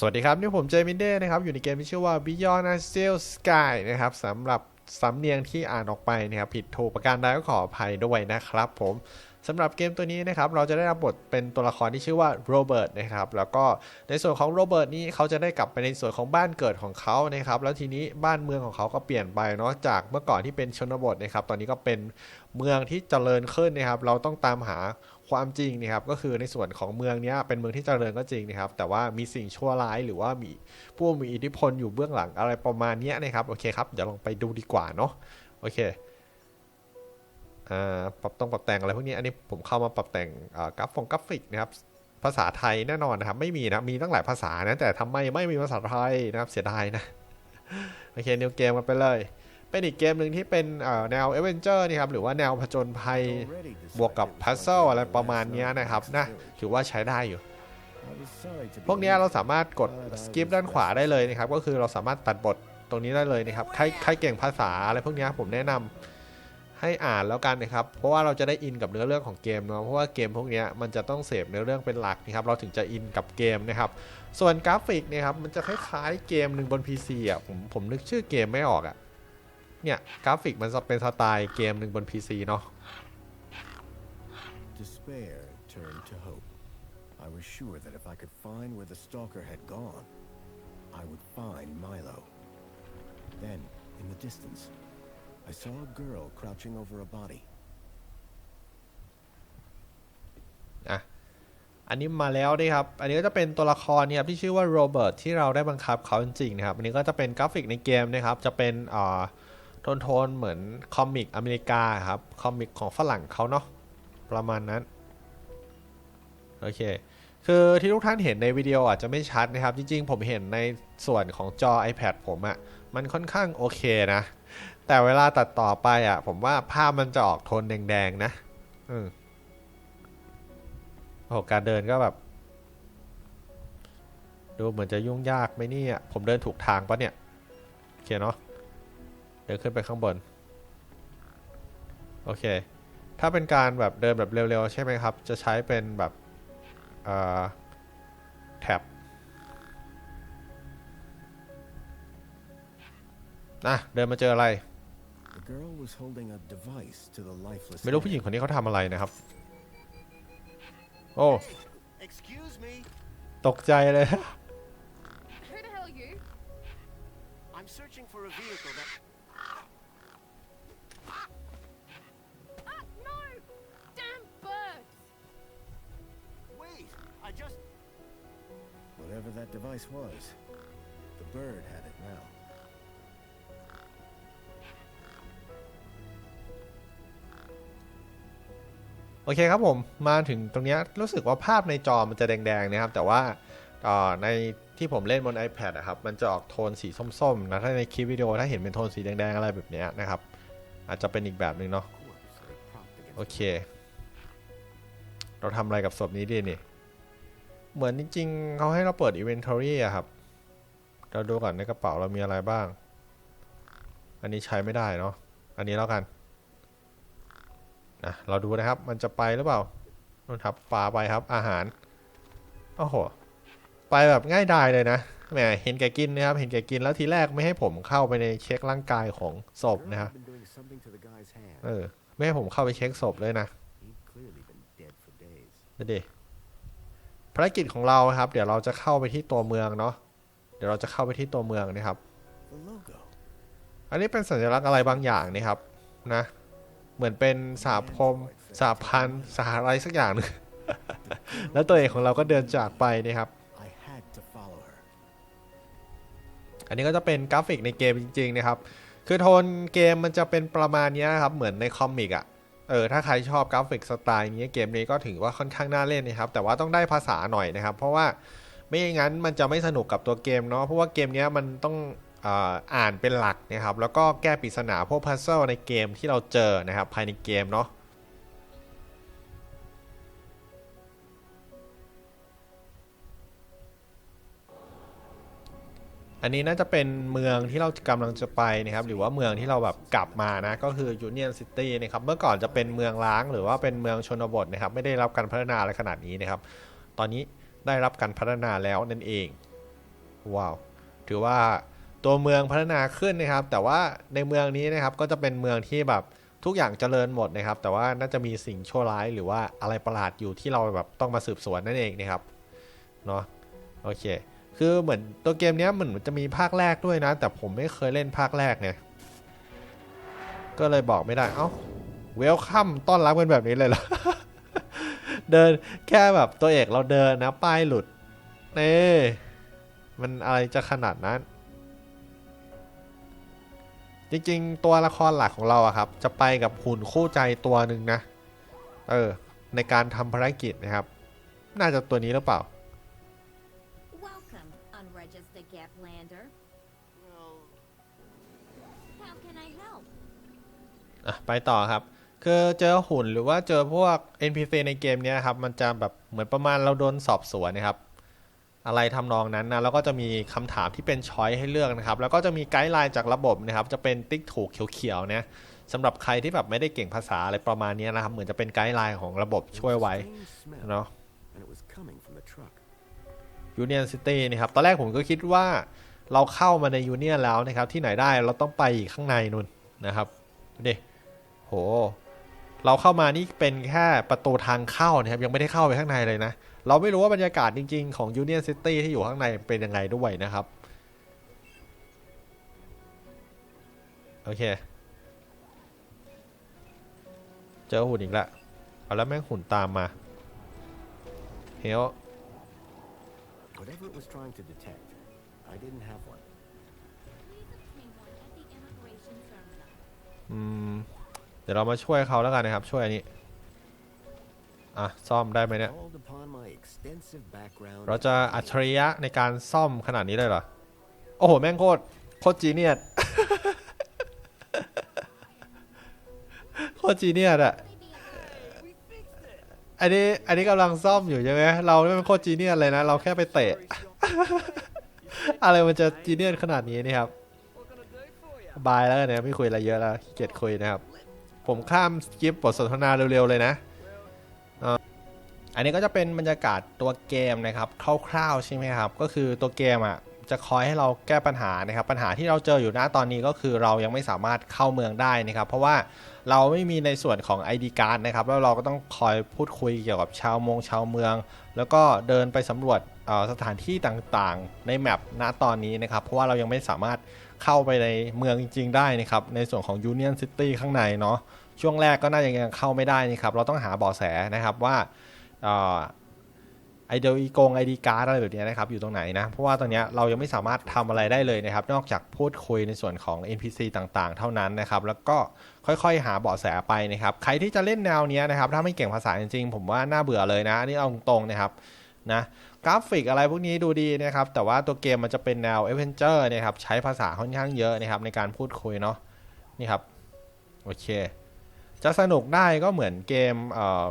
สวัสดีครับ นี่ผมเจมินเด้นะครับ อยู่ในเกมที่ชื่อว่า Beyond a s t a l Sky นะครับสำหรับสำเนียงที่อ่านออกไปนะครับผิดถูกประการใดก็ขออภัยด้วยนะครับผมสำหรับเกมตัวนี้นะครับเราจะได้รับบทเป็นตัวละครที่ชื่อว่าโรเบิร์ตนะครับแล้วก็ในส่วนของโรเบิร์ตนี่เขาจะได้กลับไปในส่วนของบ้านเกิดของเขานะครับแล้วทีนี้บ้านเมืองของเขาก็เปลี่ยนไปเนาะจากเมื่อก่อนที่เป็นชนบทนะครับตอนนี้ก็เป็นเมืองที่เจริญขึ้นนะครับเราต้องตามหา ความจริงนะครับก็คือในส่วนของเมืองนี้เป็นเมืองที่เจริญก็จริงนะครับ แต่ว่ามีสิ่งชั่วร้ายหรือว่ามีผู้มีอิทธิพลอยู่เบื้องหลังอะไรประมาณนี้นะครับโอเคครับเดี๋ยวลองไปดูดีกว่าเนาะโอเคอ่าปรับต้องปรับแต่งอะไรพวกนี้อันนี้ผมเข้ามาปรับแต่งกราฟงกราฟิกนะครับภาษาไทยแน่นอนนะครับ ไม่มีนะมีตั้งหลายภาษานะแต่ทำไมไม่มีภาษาไทยนะครับเสียดายนะโอเคเนิวเกมกันไปเลย เป็นอีกเกมหนึ่งที่เป็นแนวเอเวนเจอร์นี่ครับหรือว่าแนวผจญภัยบวกกับพัซเซิลอะไรประมาณนี้นะครับนะถือว่าใช้ได้อยู่ พวกนี้เราสามารถกดสกิปด้านขวาได้เลยนะครับ ก็คือเราสามารถตัดบทตรงนี้ได้เลยนะครับใครใครเก่งภาษาอะไรพวกนี้ผมแนะนำให้อ่านแล้วกันนะครับ เพราะว่าเราจะได้อินกับเนื้อเรื่องของเกมเนาะ เพราะว่าเกมพวกนี้มันจะต้องเสพเนื้อเรื่องเป็นหลักนะครับ เราถึงจะอินกับเกมนะครับ ส่วนกราฟิกนี่ยครับ มันจะคล้ายๆเกมหนึ่งบน PC อะ ผมผมนึกชื่อเกมไม่ออกอะ เนี่ยกราฟิกมันจะเป็นสไตล์เกมหนึ่งบน PC เนาะ Despair turned to hope. I was sure that if I could find where the stalker had gone, I would find Milo. Then, in the distance, I saw a girl crouching over a body. อะ อันนี้มาแล้วด้วยครับ อันนี้ก็จะเป็นตัวละครเนี่ยครับที่ชื่อว่าโรเบิร์ตที่เราได้บังคับเขาจริงๆนะครับ อันนี้ก็จะเป็นกราฟิกในเกมนะครับ จะเป็นอ่าโท นโทนเหมือนคอมิกอเมริกาครับ คอมิกของฝรั่งเขาเนาะประมาณนั้น โอเค คือที่ทุกท่านเห็นในวิดีโออาจจะไม่ชัดนะครับ จริงๆ ผมเห็นในส่วนของจอ iPad ผมอะ่ะ มันค่อนข้างโอเคนะ แต่เวลาตัดต่อไปอะ่ะ ผมว่าภาพมันจะออกโทนแดงๆนะอืมโอ้การเดินก็แบบ ดูเหมือนจะยุ่งยากไหมเนี่ย ผมเดินถูกทางปะเนี่ยโอเคเนาะ เดินขึ้นไปข้างบน โอเค ถ้าเป็นการแบบเดินแบบเร็วๆ ใช่ไหมครับ จะใช้เป็นแบบเอ่อแท็บนะเดินมาเจออะไร The girl was holding a device to the lifeless ไม่รู้ผู้หญิง man. คนนี้เขาทำอะไรนะครับ โอ้ Excuse me. ตกใจเลย Whatever that device was, the bird had it now. โอเคครับผม มาถึงตรงนี้รู้สึกว่าภาพในจอมันจะแดงๆนะครับ แต่ว่าในที่ผมเล่นบน iPad อะครับ มันจะออกโทนสีส้มๆนะถ้าในคลิปวิดีโอถ้าเห็นเป็นโทนสีแดงๆอะไรแบบนี้นะครับ อาจจะเป็นอีกแบบหนึ่งเนาะโอเค เราทำอะไรกับศพนี้ดีนี่ เหมือนจริง ๆเขาให้เราเปิด Inventory อะครับ เราดูก่อนในกระเป๋าเรามีอะไรบ้าง อันนี้ใช้ไม่ได้เนาะ อันนี้แล้วกันนะเราดูนะครับ มันจะไปหรือเปล่านู่นครับปลาไปครับ อาหาร โอ้โห ไปแบบง่ายดายเลยนะ แหม เห็นแกกินนะครับ เห็นแกกินแล้วทีแรกไม่ให้ผมเข้าไปในเช็คร่างกายของศพ Girl นะครับ had been doing something to the guy's hand. เออ ไม่ให้ผมเข้าไปเช็คศพเลยนะ He'd clearly been dead for days. ดูดิ ภารกิจของเราครับ เดี๋ยวเราจะเข้าไปที่ตัวเมืองเนาะเดี๋ยวเราจะเข้าไปที่ตัวเมืองนะครับ อันนี้เป็นสัญลักษณ์อะไรบางอย่างนี่ครับนะเหมือนเป็นสาพรมสาพันสหอะไรสักอย่างหนึงแล้วตัวเองของเราก็เดินจากไปนี่ครับอันนี้ก็จะเป็นกราฟิกในเกมจริงๆนะครับ คือโทนเกมมันจะเป็นประมาณนี้ครับ เหมือนในคอมิกอะ่ะ เออถ้าใครชอบกราฟิกสไตล์นี้เกมนี้ก็ถือว่าค่อนข้างน่าเล่นนะครับ แต่ว่าต้องได้ภาษาหน่อยนะครับ เพราะว่าไม่อย่างนั้นมันจะไม่สนุกกับตัวเกมเนาะเพราะว่าเกมนี้มันต้องออ่านเป็นหลักนะครับ แล้วก็แก้ปริศนาพวกพัซเซิลในเกมที่เราเจอนะครับ ภายในเกมเนาะ อันนี้น่าจะเป็นเมืองที่เรากำลังจะไปนะครับ หรือว่าเมืองที่เราแบบกลับมานะ ก็คือยูเนียนซิตี้นะครับ เมื่อก่อนจะเป็นเมืองล้างหรือว่าเป็นเมืองชนบทนะครับ ไม่ได้รับการพัฒนาอะไรขนาดนี้นะครับ ตอนนี้ได้รับการพัฒนาแล้วนั่นเอง ว้าว ถือว่าตัวเมืองพัฒนาขึ้นนะครับ แต่ว่าในเมืองนี้นะครับก็จะเป็นเมืองที่แบบทุกอย่างเจริญหมดนะครับ แต่ว่าน่าจะมีสิ่งชั่วร้ายหรือว่าอะไรประหลาดอยู่ที่เราแบบต้องมาสืบสวนนั่นเองนะครับ เนาะโอเค คือเหมือนตัวเกมนี้เหมือนจะมีภาคแรกด้วยนะ แต่ผมไม่เคยเล่นภาคแรกไงก็เลยบอกไม่ได้ เอ้าเวลคัมต้อนรับกันแบบนี้เลยเหรอ เดินแค่แบบตัวเอกเราเดินนะ ป้ายหลุดเน่มันอะไรจะขนาดนั้น จริงๆ ตัวละครหลักของเราอะครับ จะไปกับหุ่นคู่ใจตัวหนึ่งนะ เออ ในการทำภารกิจนะครับ น่าจะตัวนี้หรือเปล่า อะไปต่อครับ คือเจอหุ่นหรือว่าเจอพวก NPC ในเกมเนี้ยครับ มันจะแบบเหมือนประมาณเราโดนสอบสวนนะครับ อะไรทำนองนั้นนะ แล้วก็จะมีคำถามที่เป็นช้อยให้เลือกนะครับ แล้วก็จะมีไกด์ไลน์จากระบบนะครับ จะเป็นติ๊กถูกเขียวๆนะสำหรับใครที่แบบไม่ได้เก่งภาษาอะไรประมาณนี้นะครับ เหมือนจะเป็นไกด์ไลน์ของระบบช่วยไว้เนาะ and it was coming from the truck. Union City นะครับ ตอนแรกผมก็คิดว่าเราเข้ามาใน Union แล้วนะครับ ที่ไหนได้เราต้องไปอีกข้างในนู่นนะครับดูดิ โห เราเข้ามานี่เป็นแค่ประตูทางเข้านะครับ ยังไม่ได้เข้าไปข้างในเลยนะ เราไม่รู้ว่าบรรยากาศจริง ๆ ของ Union City ที่อยู่ข้างในเป็นยังไงด้วยนะครับ โอเค เจอหุ่นอีกแล้วเอาแล้วแม่งหุ่นตามมาเฮล Whatever it was trying to detect, I didn't have one. Please obtain one at the immigration terminal. อืมเดี๋ยวเรามาช่วยเขาแล้วกันนะครับ ช่วยอันนี้ อะ ซ่อมได้ไหมเนี่ย เราจะอัจฉริยะในการซ่อมขนาดนี้เลยเหรอ โอ้โห แม่งโคตร โคตรจีเนียสโคตรจีเนียสอะอันนี้ อันนี้กำลังซ่อมอยู่ใช่ไหมเราไม่เป็นโคตรจีเนียสเลยนะ เราแค่ไปเตะ อะไรมันจะจีเนียสขนาดนี้นี่ครับ บายแล้วกันนะไม่คุยอะไรเยอะแล้วเกียจคุยนะครับ ผมข้ามสกิปบทสนทนาเร็วๆเลยนะ อันนี้ก็จะเป็นบรรยากาศตัวเกมนะครับคร่าวๆใช่ไหมครับ ก็คือตัวเกมอะจะคอยให้เราแก้ปัญหานะครับ ปัญหาที่เราเจออยู่ณตอนนี้ก็คือเรายังไม่สามารถเข้าเมืองได้นะครับ เพราะว่าเราไม่มีในส่วนของ ID card นะครับ แล้วเราก็ต้องคอยพูดคุยเกี่ยวกับชาวมงชาวเมือง แล้วก็เดินไปสำรวจ สถานที่ต่างๆ ในแมปณตอนนี้นะครับ เพราะว่าเรายังไม่สามารถเข้าไปในเมืองจริง ๆ ได้นะครับ ในส่วนของ Union City ข้างในเนาะช่วงแรกก็น่าจะยังเข้าไม่ได้นะครับ เราต้องหาเบาะแสนะครับว่าไอเดียอีกงไอดีการ์ดอะไรแบบเนี้ยนะครับ อยู่ตรงไหนนะ เพราะว่าตอนเนี้ยเรายังไม่สามารถทำอะไรได้เลยนะครับ นอกจากพูดคุยในส่วนของ NPC ต่างๆ เท่านั้นนะครับ แล้วก็ค่อยๆ หาเบาะแสไปนะครับ ใครที่จะเล่นแนวเนี้ยนะครับ ถ้าไม่เก่งภาษาจริงๆ ผมว่าน่าเบื่อเลยนะนนี้เอาตรงๆนะครับ นะกราฟิกอะไรพวกนี้ดูดีนะครับ แต่ว่าตัวเกมมันจะเป็นแนวเอเวนเจอร์นะครับ ใช้ภาษาค่อนข้างเยอะนะครับ ในการพูดคุยเนาะนี่ครับ โอเค จะสนุกได้ก็เหมือนเกมเอ่อ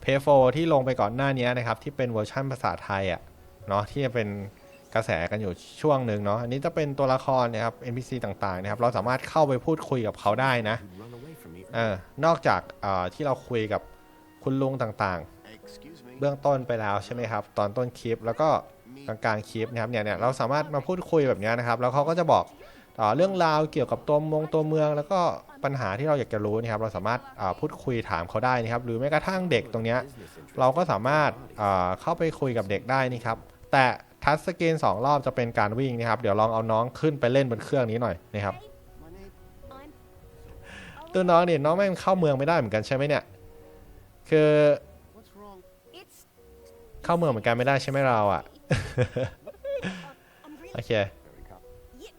เพย์โฟที่ลงไปก่อนหน้านี้นะครับ ที่เป็นเวอร์ชั่นภาษาไทยอะเนาะที่จะเป็นกระแสกันอยู่ช่วงหนึ่งเนาะอันนี้จะเป็นตัวละครนะครับ NPC ต่างๆนะครับ เราสามารถเข้าไปพูดคุยกับเขาได้นะเออนอกจากเอ่อที่เราคุยกับคุณลุงต่างๆ เบื้องต้นไปแล้วใช่ไหมครับ ตอนต้นคลิปแล้วก็กลางๆคลิปนะครับเนี่ยเนี่ยเราสามารถมาพูดคุยแบบเนี้ยนะครับ แล้วเขาก็จะบอกเอ่อเรื่องราวเกี่ยวกับตัวมงตัวเมือง แล้วก็ปัญหาที่เราอยากจะรู้นะครับ เราสามารถเอ่อพูดคุยถามเขาได้นะครับ หรือแม้กระทั่งเด็กตรงเนี้ย Business interest เราก็สามารถเอ่อเข้าไปคุยกับเด็กได้นี่ครับ แต่ทัชสกรีนสองรอบจะเป็นการวิ่งนะครับ เดี๋ยวลองเอาน้องขึ้นไปเล่นบนเครื่องนี้หน่อยนะครับ My name. I'm ตัวน้องเนี่ยน้องแม่งเข้าเมืองไม่ได้เหมือนกันใช่ไหมเนี่ย คือ What's wrong? it's เข้าเมืองเหมือนกันไม่ได้ใช่ไหมเราอะ I'm really โอเค Very cop. Yep.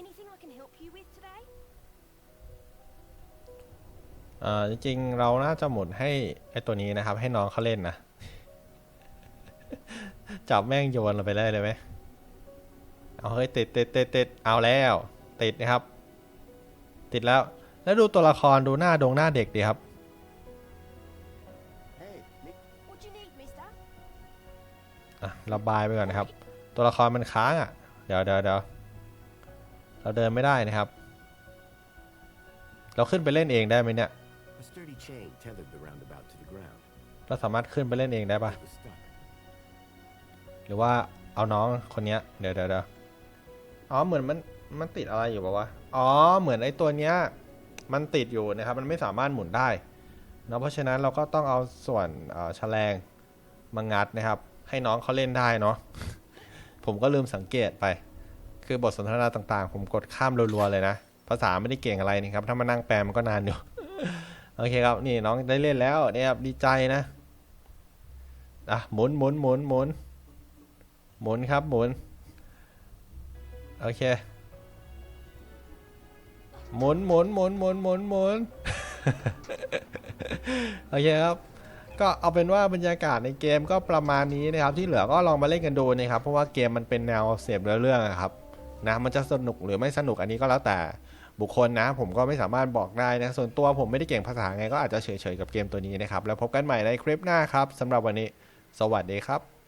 Anything I can help you with today? เอ่อจริงๆเราน่าจะหมุนให้ไอตัวนี้นะครับ ให้น้องเขาเล่นนะ จับแม่งโยนลงไปได้เลยไหมเอาเฮ้ยติดติดติดติดเอาแล้ว ติดนะครับ ติดแล้ว แล้วดูตัวละครดูหน้าดงหน้าเด็กดีครับ อะระบายไปก่อนนะครับ ตัวละครมันค้างอะ เดี๋ยวเดี๋ยวเดี๋ยวเราเดินไม่ได้นะครับ เราขึ้นไปเล่นเองได้ไหมเนี่ย เราสามารถขึ้นไปเล่นเองได้ปะหรือว่าเอาน้องคนเนี้ย เดี๋ยวเดี๋ยวเดี๋ยวอ๋อเหมือนมันมันติดอะไรอยู่ปะวะ อ๋อเหมือนไอ้ตัวเนี้ยมันติดอยู่นะครับ มันไม่สามารถหมุนได้เนาะเพราะฉะนั้นเราก็ต้องเอาส่วนแฉลงมางัดนะครับ ให้น้องเขาเล่นได้เนาะผมก็ลืมสังเกตไป คือบทสนทนาต่างๆ ผมกดข้ามรัวๆเลยนะ ภาษาไม่ได้เก่งอะไรนี่ครับ ถ้ามานั่งแปลมันก็นานอยู่ โอเคครับ นี่น้องได้เล่นแล้วเนี่ยครับดีใจนะอะหมุนหมุนหมุนหมุนหมุนครับหมุน โอเค หมุนหมุนหมุนหมุนหมุนหมุนโอเคครับ ก็เอาเป็นว่าบรรยากาศในเกมก็ประมาณนี้นะครับที่เหลือก็ลองมาเล่นกันดูนะครับเพราะว่าเกมมันเป็นแนวเสพเรื่องครับนะมันจะสนุกหรือไม่สนุกอันนี้ก็แล้วแต่บุคคลนะ ผมก็ไม่สามารถบอกได้นะส่วนตัวผมไม่ได้เก่งภาษาไงก็อาจจะเฉยๆกับเกมตัวนี้นะครับแล้วพบกันใหม่ในคลิปหน้าครับสำหรับวันนี้ สวัสดีครับ